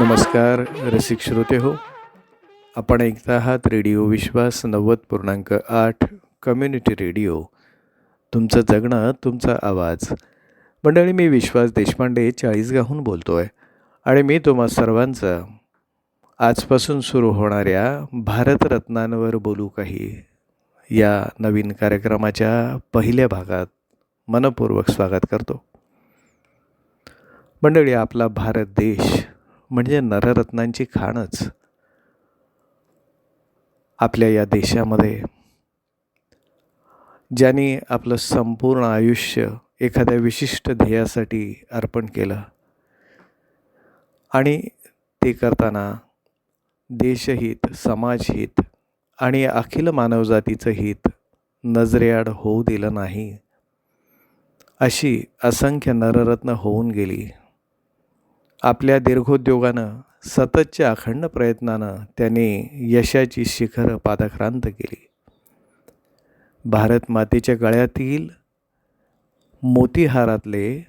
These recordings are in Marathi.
नमस्कार रसिक श्रोते हो. आपण ऐकता आहात रेडिओ विश्वास नव्वद पूर्णांक आठ कम्युनिटी रेडिओ. तुमचं जगणं तुमचा आवाज. मंडळी मी विश्वास देशपांडे चाळीसगावहून बोलतो आहे आणि मी तुम्हा सर्वांचं आजपासून सुरू होणाऱ्या भारतरत्नांवर बोलू काही. या नवीन कार्यक्रमाच्या पहिल्या भागात मनपूर्वक स्वागत करतो. मंडळी आपला भारत देश म्हणजे नररत्नांची खाणच. आपल्या या देशामध्ये ज्यांनी आपलं संपूर्ण आयुष्य एखाद्या विशिष्ट ध्येयासाठी अर्पण केलं आणि ते करताना देशहित समाजहित आणि अखिल मानवजातीचं हित नजरेआड होऊ दिलं नाही अशी असंख्य नररत्न होऊन गेली. आपल्या दीर्घोद्योगानं सततच्या अखंड प्रयत्नानं त्याने यशाची शिखरं पादक्रांत केली. भारत मातेच्या गळ्यातील मोतीहारातले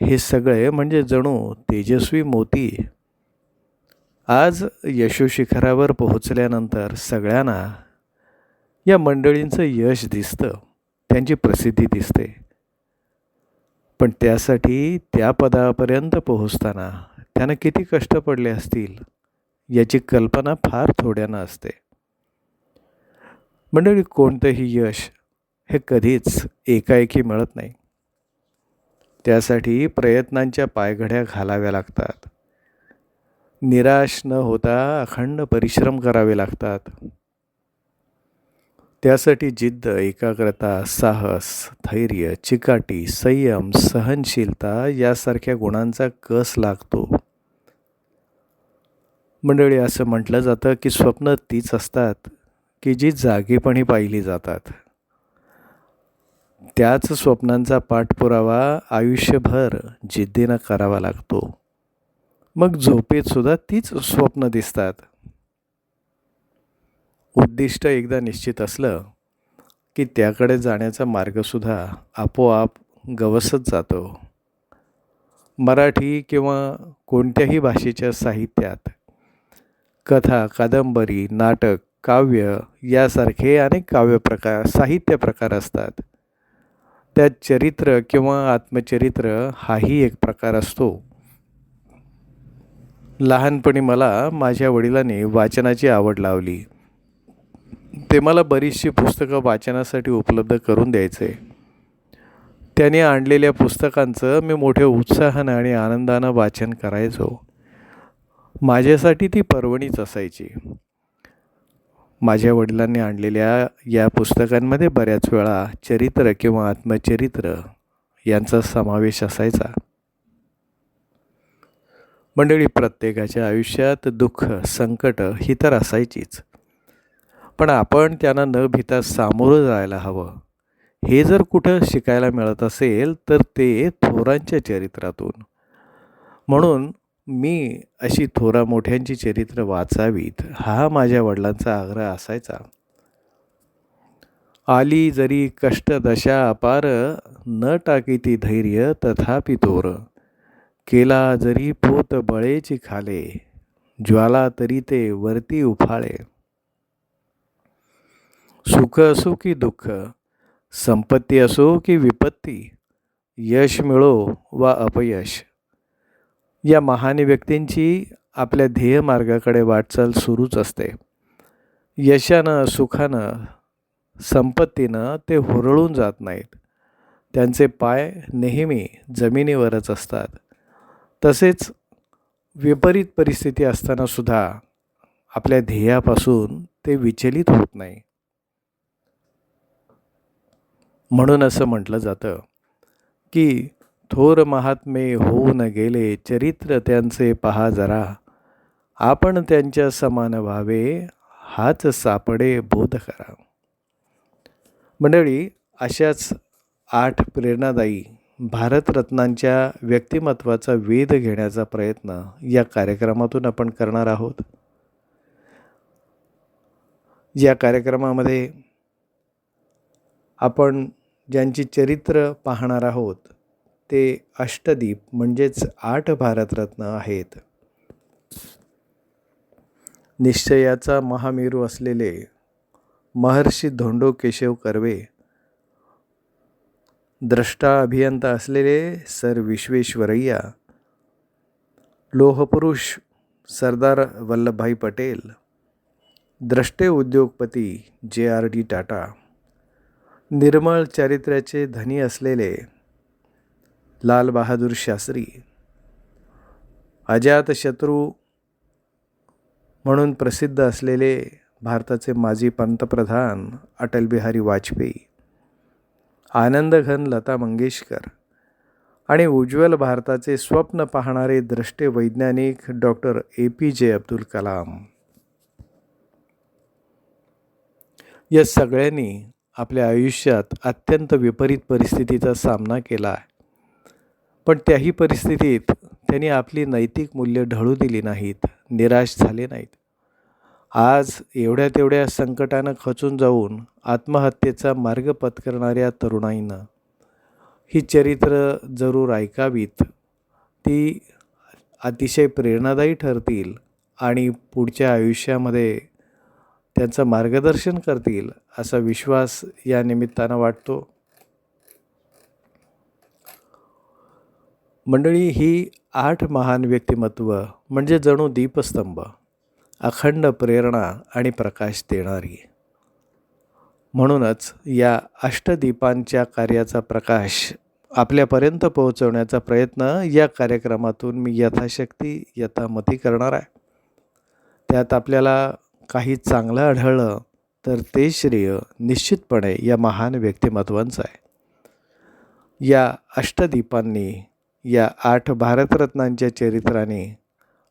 हे सगळे म्हणजे जणू तेजस्वी मोती आज यशोशिखरावर पोहोचल्यानंतर सगळ्यांना या मंडळींचं यश दिसतं त्यांची प्रसिद्धी दिसते. पण त्यासाठी त्या पदापर्यंत पोहोचताना त्यानं किती कष्ट पडले असतील याची कल्पना फार थोड्यानं असते. मंडळी कोणतंही यश हे कधीच एकाएकी मिळत नाही. त्यासाठी प्रयत्नांच्या पायघड्या घालाव्या लागतात. निराश न होता अखंड परिश्रम करावे लागतात. त्यासाठी जिद्द एकाग्रता साहस धैर्य चिकाटी संयम सहनशीलता यासारख्या गुणांचा कस लागतो? मंडळी असं म्हटलं जातं की स्वप्न तीच असतात की जी जागेपणी पाहिली जातात. त्याच स्वप्नांचा पाठपुरावा आयुष्यभर जिद्दीनं करावा लागतो. मग झोपेतसुद्धा तीच स्वप्न दिसतात. उद्दिष्ट एकदा निश्चित असलं की त्याकडे जाण्याचा मार्गसुद्धा आपोआप गवसत जातो. मराठी किंवा कोणत्याही भाषेच्या साहित्यात कथा कादंबरी नाटक काव्य यासारखे अनेक काव्य प्रकार साहित्य प्रकार असतात. त्यात चरित्र किंवा आत्मचरित्र हाही एक प्रकार असतो. लहानपणी मला माझ्या वडिलांनी वाचनाची आवड लावली. ते मला बरीचशी पुस्तकं वाचनासाठी उपलब्ध करून द्यायचे. त्याने आणलेल्या पुस्तकांचं मी मोठ्या उत्साहानं आणि आनंदानं वाचन करायचो. माझ्यासाठी ती पर्वणीच असायची. माझ्या वडिलांनी आणलेल्या या पुस्तकांमध्ये बऱ्याच वेळा चरित्र किंवा आत्मचरित्र यांचा समावेश असायचा. मंडळी प्रत्येकाच्या आयुष्यात दुःख संकट ही तर असायचीच. पण आपण त्यांना न भिता सामोरं जायला हवं. हे जर कुठं शिकायला मिळत असेल तर ते थोरांच्या चरित्रातून. म्हणून मी अशी थोरा मोठ्यांची चरित्र वाचावीत हा माझ्या वडिलांचा आग्रह असायचा. आली जरी कष्ट दशा अपार न टाकी ती धैर्य तथापि तोर. केला जरी पोत बळेची खाले ज्वाला तरी ते वरती उफाळे. सुख असो की दुःख संपत्ती असो की विपत्ती यश मिळो वा अपयश. या महान व्यक्तींची आपल्या ध्येयमार्गाकडे वाटचाल सुरूच असते. यशानं सुखानं संपत्तीनं ते हुरळून जात नाहीत. त्यांचे पाय नेहमी जमिनीवरच असतात. तसेच विपरीत परिस्थिती असतानासुद्धा आपल्या ध्येयापासून ते विचलित होत नाही. म्हणून असं म्हटलं जातं की थोर महात्मे होऊन गेले चरित्र त्यांचे पहा जरा. आपण त्यांच्या समान व्हावे हाच सापडे बोध करा. मंडळी अशाच आठ प्रेरणादायी भारतरत्नांच्या व्यक्तिमत्वाचा वेध घेण्याचा प्रयत्न या कार्यक्रमातून आपण करणार आहोत. या कार्यक्रमामध्ये आपण ज्यांची चरित्र पाहणार आहोत ते अष्टदीप म्हणजेच आठ भारतरत्न आहेत. निश्चयाचा महामेरू असलेले महर्षी धोंडो केशव कर्वे द्रष्टा अभियंता असलेले सर विश्वेश्वरय्या लोहपुरुष सरदार वल्लभभाई पटेल द्रष्टे उद्योगपती जे आर डी टाटा निर्मळ चारित्र्याचे धनी असलेले लाल बहादूर शास्त्री अजातशत्रू म्हणून प्रसिद्ध असलेले भारताचे माजी पंतप्रधान अटल बिहारी वाजपेयी आनंदघन लता मंगेशकर आणि उज्ज्वल भारताचे स्वप्न पाहणारे द्रष्टे वैज्ञानिक डॉक्टर ए पी जे अब्दुल कलाम. या सगळ्यांनी आपल्या आयुष्यात अत्यंत विपरीत परिस्थितीचा सामना केला आहे. पण त्याही परिस्थितीत त्यांनी आपली नैतिक मूल्य ढळू दिली नाहीत निराश झाले नाहीत. आज एवढ्या तेवढ्या संकटानं खचून जाऊन आत्महत्येचा मार्ग पत्करणाऱ्या तरुणाईनं ही चरित्र जरूर ऐकावीत. ती अतिशय प्रेरणादायी ठरतील आणि पुढच्या आयुष्यामध्ये त्यांचं मार्गदर्शन करतील असा विश्वास या निमित्तानं वाटतो. मंडळी ही आठ महान व्यक्तिमत्व म्हणजे जणू दीपस्तंभ अखंड प्रेरणा आणि प्रकाश देणारी. म्हणूनच या अष्टदीपांच्या कार्याचा प्रकाश आपल्यापर्यंत पोहोचवण्याचा प्रयत्न या कार्यक्रमातून मी यथाशक्ती यथामती करणार आहे. त्यात आपल्याला काही चांगलं आढळलं तर ते श्रेय निश्चितपणे या महान व्यक्तिमत्वांचं आहे. या अष्टदीपांनी या आठ भारतरत्नांच्या चरित्राने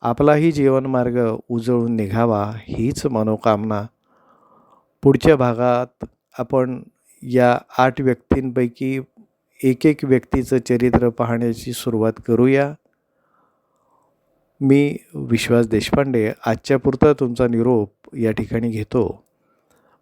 आपलाही जीवनमार्ग उजळून निघावा हीच मनोकामना. पुढच्या भागात आपण या आठ व्यक्तींपैकी एक एक व्यक्तीचं चरित्र पाहण्याची सुरुवात करूया. मी विश्वास देशपांडे आजच्या पुरता तुमचा निरोप या ठिकाणी घेतो.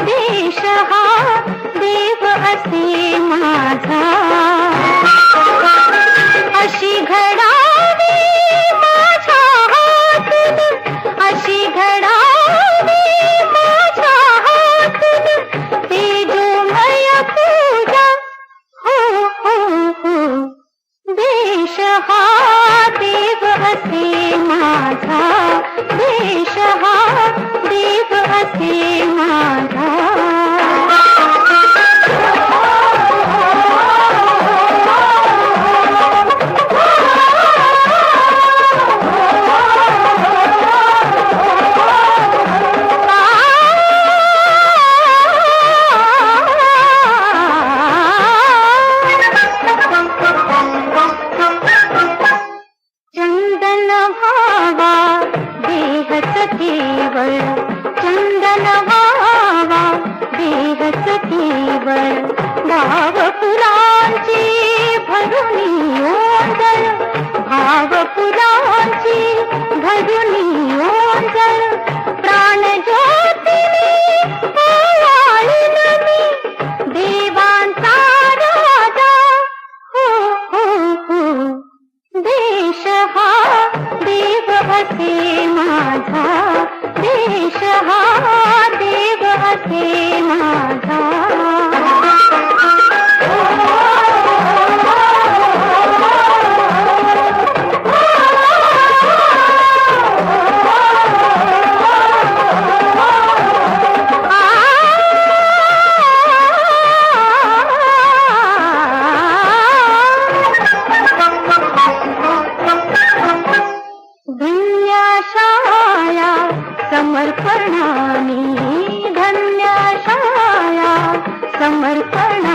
देश हा देव समर्पणाने धन्याशाया समर्पणा